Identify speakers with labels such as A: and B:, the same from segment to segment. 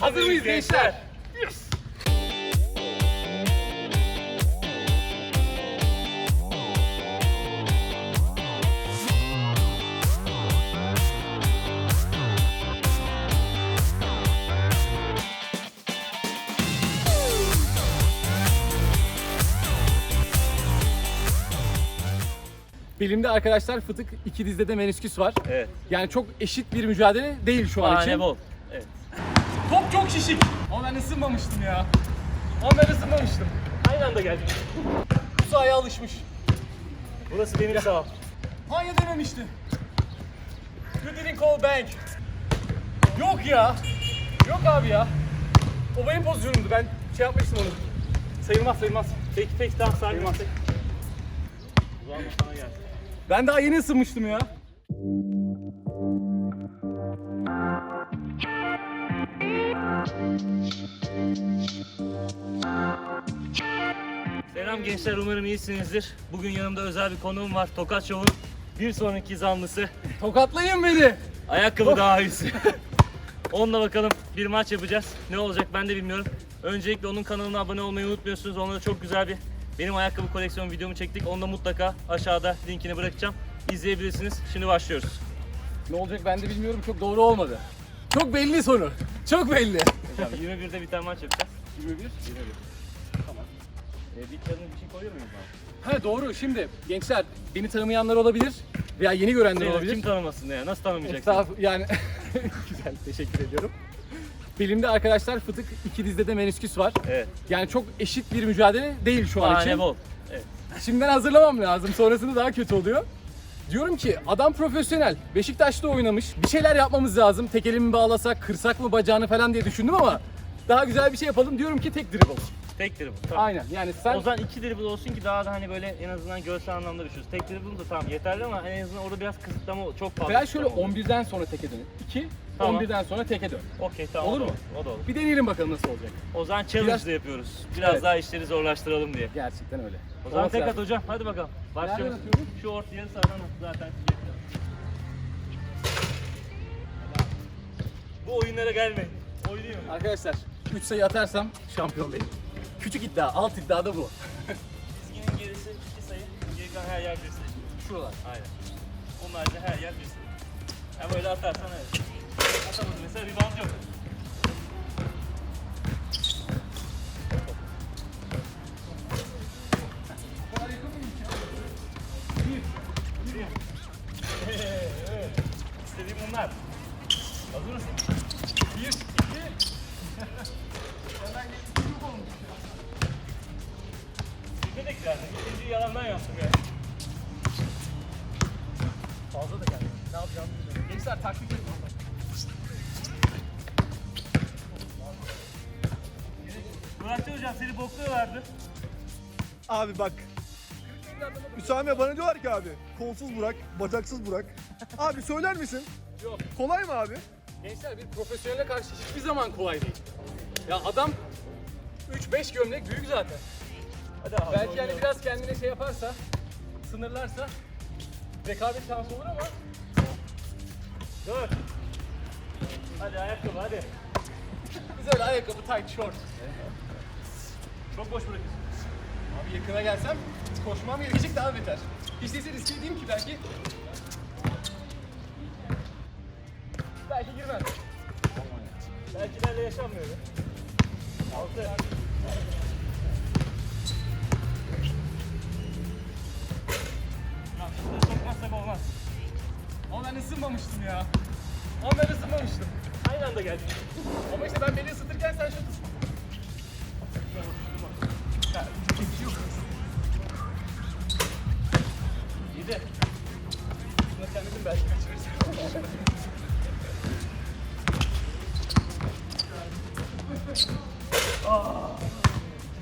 A: Hazır mıyız gençler? Belimde arkadaşlar fıtık iki dizde de menisküs var.
B: Evet.
A: Yani çok eşit bir mücadele değil şu an için.
B: Bahane bol. Evet.
A: Top çok şişik. Ama ben ısınmamıştım ya. Ama ben ısınmamıştım.
B: Aynı anda geldik.
A: Bu sahaya alışmış.
B: Burası benim saham.
A: Hanya dememişti. You didn't call bank. Yok ya. Yok abi ya. O benim pozisyonumdu. Ben şey yapmıştım onu. Sayılmaz sayılmaz.
B: Peki peki tamam.
A: Sayılmaz. Ben daha yeni ısınmıştım ya.
B: Selam gençler umarım iyisinizdir. Bugün yanımda özel bir konuğum var. Tokat Show'un bir sonraki zanlısı.
A: Tokatlayın beni.
B: Ayakkabı daha iyisi. Onunla bakalım bir maç yapacağız. Ne olacak ben de bilmiyorum. Öncelikle onun kanalına abone olmayı unutmuyorsunuz. Onda da çok güzel bir benim ayakkabı koleksiyon videomu çektik. Onu da mutlaka aşağıda linkini bırakacağım. İzleyebilirsiniz. Şimdi başlıyoruz.
A: Ne olacak ben de bilmiyorum. Çok doğru olmadı. Çok belli soru. Çok belli.
B: Hocam 21'de bir tane maç yapacağız.
A: 21. 21.
B: Ee, bir challenge bir şey koyuyor muyuz abi?
A: Ha doğru. Şimdi gençler beni tanımayanlar olabilir veya yeni görenler
B: Seni
A: olabilir.
B: Kim tanımasın ya? Nasıl tanımayacaksın?
A: Estağfurullah yani güzel teşekkür ediyorum. Belimde arkadaşlar fıtık iki dizde de menisküs var.
B: Evet.
A: Yani çok eşit bir mücadele değil şu an
B: Bahane
A: için.
B: bol. Evet.
A: Şimdiden hazırlamam lazım. Sonrasında daha kötü oluyor. Diyorum ki adam profesyonel. Beşiktaş'ta oynamış. Bir şeyler yapmamız lazım. Tek elimi bağlasak, kırsak mı bacağını falan diye düşündüm ama daha güzel bir şey yapalım. Diyorum ki tek dribble.
B: Tek dribble. Tamam.
A: Aynen. Yani sen
B: O zaman iki dribble olsun ki daha da hani böyle en azından görsel anlamda düşürüz. Tek dribble da tamam yeterli ama en azından orada biraz kısıtlama çok fazla.
A: veya şöyle
B: kısıtlama olur.
A: 11'den sonra teke dön. 2,
B: Tamam.
A: 11'den sonra teke dön.
B: Okey tamam.
A: Olur
B: o da
A: mu?
B: O da olur.
A: Bir deneyelim bakalım nasıl olacak.
B: O zaman challenge
A: Biraz-
B: de yapıyoruz. Biraz
A: Evet.
B: daha işleri zorlaştıralım diye.
A: Gerçekten öyle.
B: O zaman
A: Olması
B: tek at
A: lazım.
B: hocam. Hadi bakalım. Başlıyoruz.
A: Nereden atıyoruz?
B: Şu orta yarı sahadan at zaten. Bu oyunlara gelmeyin. Oynayın.
A: Arkadaşlar 3 sayı atarsam şampiyon benim. Küçük iddia, alt iddia da bu.
B: Çizginin gerisi iki sayı. Geri kalan her yer bir sayı.
A: Şuralar.
B: Aynen. Onun haricinde her yer bir sayı. Ha böyle atarsan evet. Atamadın mesela rebound yok. Bokluyorlardı.
C: Abi bak. Müsame bana diyorlar ki abi kolsuz bırak, bacaksız bırak. abi söyler misin?
A: Yok.
C: Kolay mı abi?
A: Gençler bir profesyonele karşı hiçbir zaman kolay değil. Ya adam 3-5 gömlek büyük zaten.
B: Hadi abi.
A: Belki yani biraz kendine şey yaparsa, sınırlarsa rekabet şansı olur ama
B: Dur. Hadi ayakkabı hadi.
A: biz öyle ayakkabı, tight, short.
B: Çok boş bırakıyorsun.
A: Abi yakına gelsem koşmam gerekecek daha beter. Hiç değilse riske edeyim ki belki belki girmez.
B: Belki benle yaşanmıyor. Altı. Sokmazsak olmaz.
A: Ama ben ısınmamıştım ya. Ama ben ısınmamıştım.
B: Aynı anda geldik.
A: Ama işte ben beni ısıtırken sen şu
B: Yedi.
A: Şuna kendim belki kaçırırsın.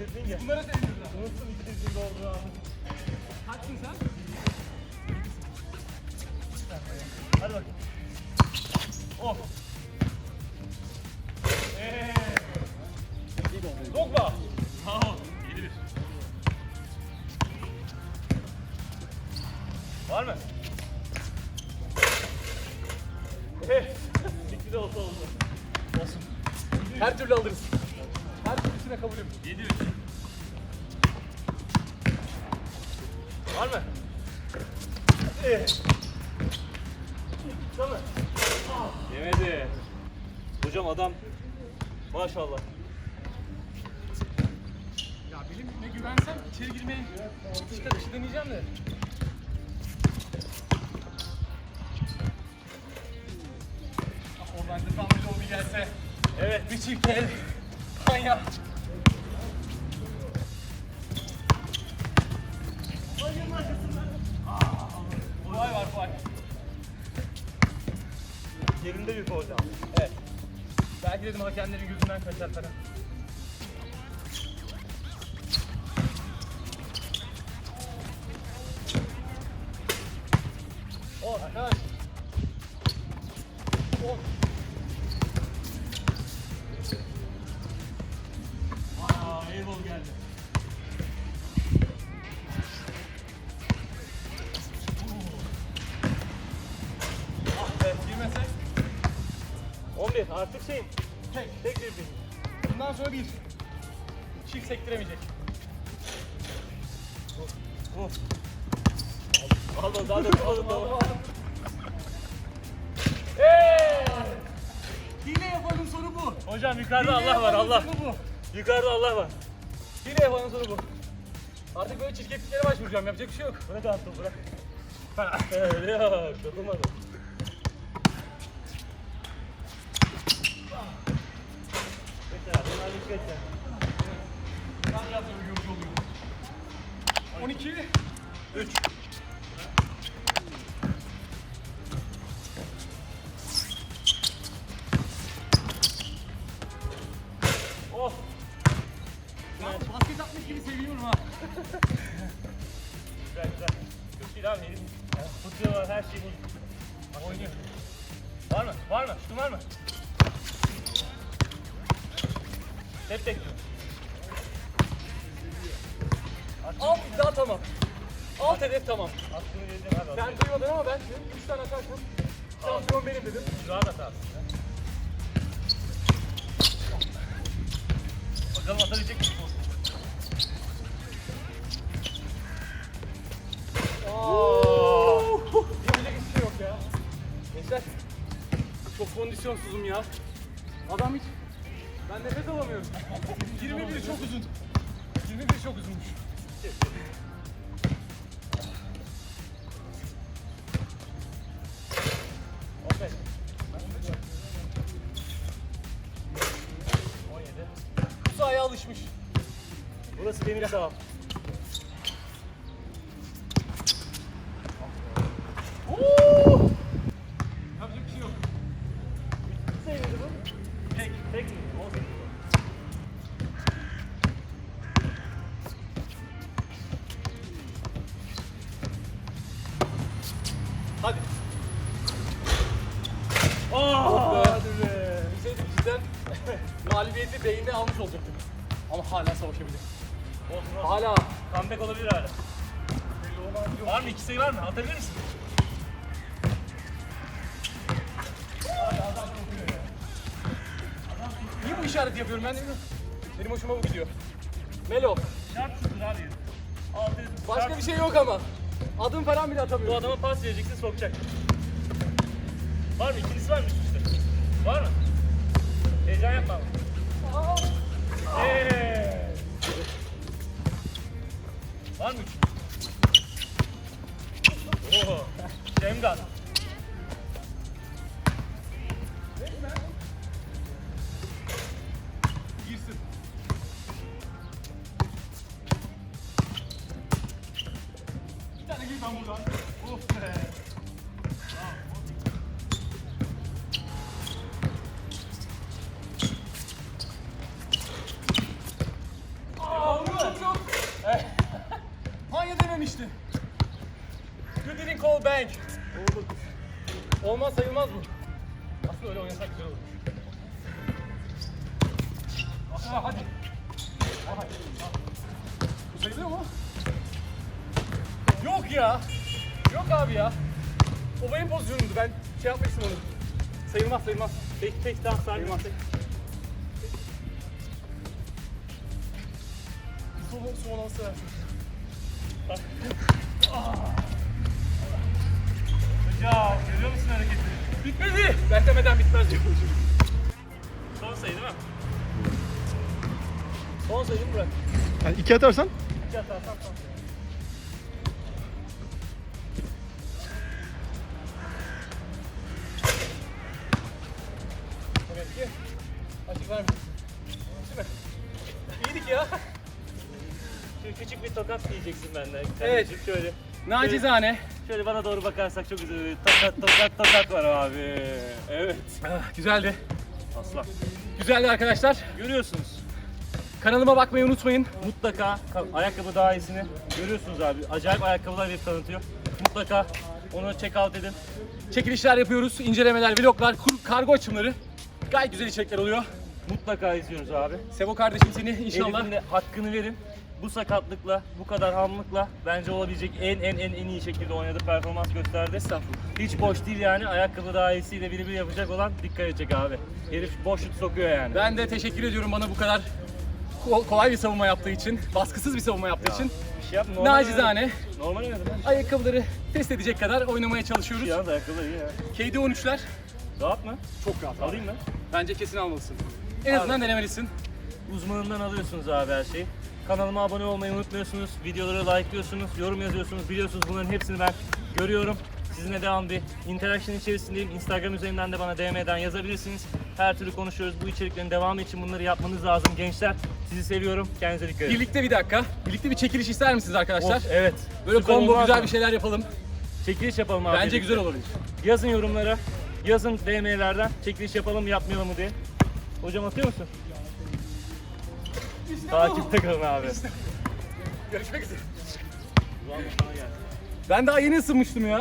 B: Dediğin ya.
A: Bunlara sevinirler.
B: Unuttum iki dediğin doğru abi.
A: Kaçsın sen?
B: Hadi bakayım. Oh. Eee.
A: Oldu.
B: Dokma. Bravo. Var mı? Evet. Bitti de olsa oldu.
A: Olsun. Her türlü alırız. Her türlüsüne kabulüm.
B: 7-3. Var mı? Evet. Tamam. Yemedi. Hocam adam maşallah.
A: Ya bilimle güvensem içeri girmeyi çıkar dışı deneyeceğim de. Bir çift el. Manya. Vay var vay.
B: Yerinde bir hocam.
A: Evet. Belki dedim hakemlerin gözünden kaçar falan.
B: Geldi.
A: Ah be, girmesek.
B: 11 artık şeyim.
A: Tek.
B: Tek bir bir.
A: Bundan sonra bir. Çift sektiremeyecek.
B: Of. Al da daha da al da.
A: Eee! Hile yapanın sonu bu.
B: Hocam yukarıda
A: Hile
B: Allah var Allah.
A: bu.
B: Yukarıda Allah var.
A: Hile yapanın sonu bu. Artık böyle çirkefliklere başvuracağım. Yapacak bir şey yok.
B: Bırak attım bırak. Öyle yok. Dokunmadım. Geç abi. Hiç geç yani.
A: Ben oluyor. 12.
B: 3. mı? Var mı? Şutun var mı? Tek diyor.
A: Alt iddia tamam. Alt hedef tamam.
B: Aklını vereceğim abi.
A: Sen duymadın ama ben 3 tane atarsam şampiyon benim dedim.
B: Rahat at abi. Bakalım atabilecek misin?
A: Kondisyonsuzum ya. Adam hiç ben nefes alamıyorum. 21 çok uzun. 21 çok uzunmuş.
B: Aferin. 17.
A: Bu sahaya alışmış.
B: Burası benim saham.
A: Galibiyeti beyinde almış olacaktım. Ama hala savaşabilir.
B: Olsun olsun.
A: Hala.
B: Comeback olabilir hala. Var mı? İki sayı var mı? Atabilir misin?
A: Niye bu işareti yapıyorum ben de bilmiyorum. Benim hoşuma bu gidiyor. Melo.
B: Şart şutur abi. Altı.
A: Başka
B: şart.
A: bir şey yok ama. Adım falan bile
B: Bu
A: atamıyorum.
B: adama pas vereceksin sokacak. Var mı? İkincisi var mı üst üste? Var mı? Heyecan yapma ama. Eee. Var mı üçüncüsü? Oo. Şemgan.
A: Double bank. Olmaz sayılmaz bu. Aslında öyle oynasak güzel olur. Aslında hadi. Hadi. Bu sayılıyor mu? Yok ya. Yok abi ya. O benim pozisyonumdu. Ben şey yapmıştım onu. Sayılmaz sayılmaz.
B: Tek tek daha
A: sayılmaz. Sol, sol olsa versin. Ah.
B: Hocam görüyor musun hareketleri?
A: Bitmedi. Ben demeden bitmez diyormuşum.
B: Son sayı değil mi?
A: Son sayım bırak.
C: Yani iki atarsan
B: İki atarsan son.
A: Evet ki. Açık. İyiydik ya.
B: Şimdi küçük bir tokat diyeceksin benden.
A: Evet.
B: Şöyle.
A: Nacizane.
B: Şöyle bana doğru bakarsak çok güzel. Tokat tokat tokat var abi. Evet.
A: Ah, güzeldi.
B: Aslan.
A: Güzeldi arkadaşlar.
B: Görüyorsunuz.
A: Kanalıma bakmayı unutmayın.
B: Mutlaka ka- ayakkabı daha iyisini görüyorsunuz abi. Acayip ayakkabılar bir tanıtıyor. Mutlaka onu check out edin.
A: Çekilişler yapıyoruz. incelemeler, vloglar, kur- kargo açımları. Gayet güzel içerikler oluyor.
B: Mutlaka izliyoruz abi.
A: Sevo kardeşim seni inşallah.
B: Elif'in de hakkını verin. Bu sakatlıkla, bu kadar hamlıkla bence olabilecek en en en en iyi şekilde oynadı, performans gösterdi.
A: Estağfurullah.
B: Hiç boş değil yani. Ayakkabı daha iyisiyle biri bir yapacak olan dikkat edecek abi. Herif boş şut sokuyor yani.
A: Ben de teşekkür ediyorum bana bu kadar ko- kolay bir savunma yaptığı için, baskısız bir savunma yaptığı için.
B: bir şey yapma. normal
A: Nacizane.
B: Normal oynadım. ben.
A: ayakkabıları test edecek kadar oynamaya çalışıyoruz.
B: Yalnız ayakkabılar iyi ya.
A: KD 13'ler
B: Rahat mı?
A: çok rahat.
B: Alayım mı?
A: Bence kesin almalısın. En azından denemelisin.
B: Uzmanından alıyorsunuz abi her şeyi. Kanalıma abone olmayı unutmuyorsunuz. Videoları like'lıyorsunuz, yorum yazıyorsunuz. Biliyorsunuz bunların hepsini ben görüyorum. Sizinle devam bir interaction içerisindeyim. Instagram üzerinden de bana DM'den yazabilirsiniz. Her türlü konuşuyoruz. Bu içeriklerin devamı için bunları yapmanız lazım gençler. Sizi seviyorum. Kendinize dikkat edin.
A: Birlikte bir dakika. Birlikte bir çekiliş ister misiniz arkadaşlar?
B: Of, evet.
A: Böyle
B: Süper
A: combo
B: olmaz
A: güzel
B: mı?
A: bir şeyler yapalım.
B: Çekiliş yapalım abi.
A: Bence
B: birlikte.
A: güzel olur.
B: Yazın yorumlara. Yazın DM'lerden çekiliş yapalım mı yapmayalım mı diye. Hocam atıyor musun? Takipte kalın abi.
A: Görüşmek üzere. Ben daha yeni ısınmıştım ya.